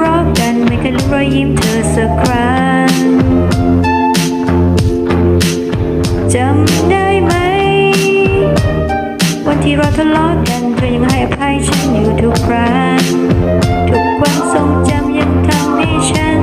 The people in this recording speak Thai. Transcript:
เราะกันไม่เคยลืมรอยยิ้มเธอสักครั้งจำได้ไหม วันที่เราทะเลาะกันเธอยังให้อภัยฉันอยู่ทุกครั้งทุกความทรงจำยังทำให้ฉัน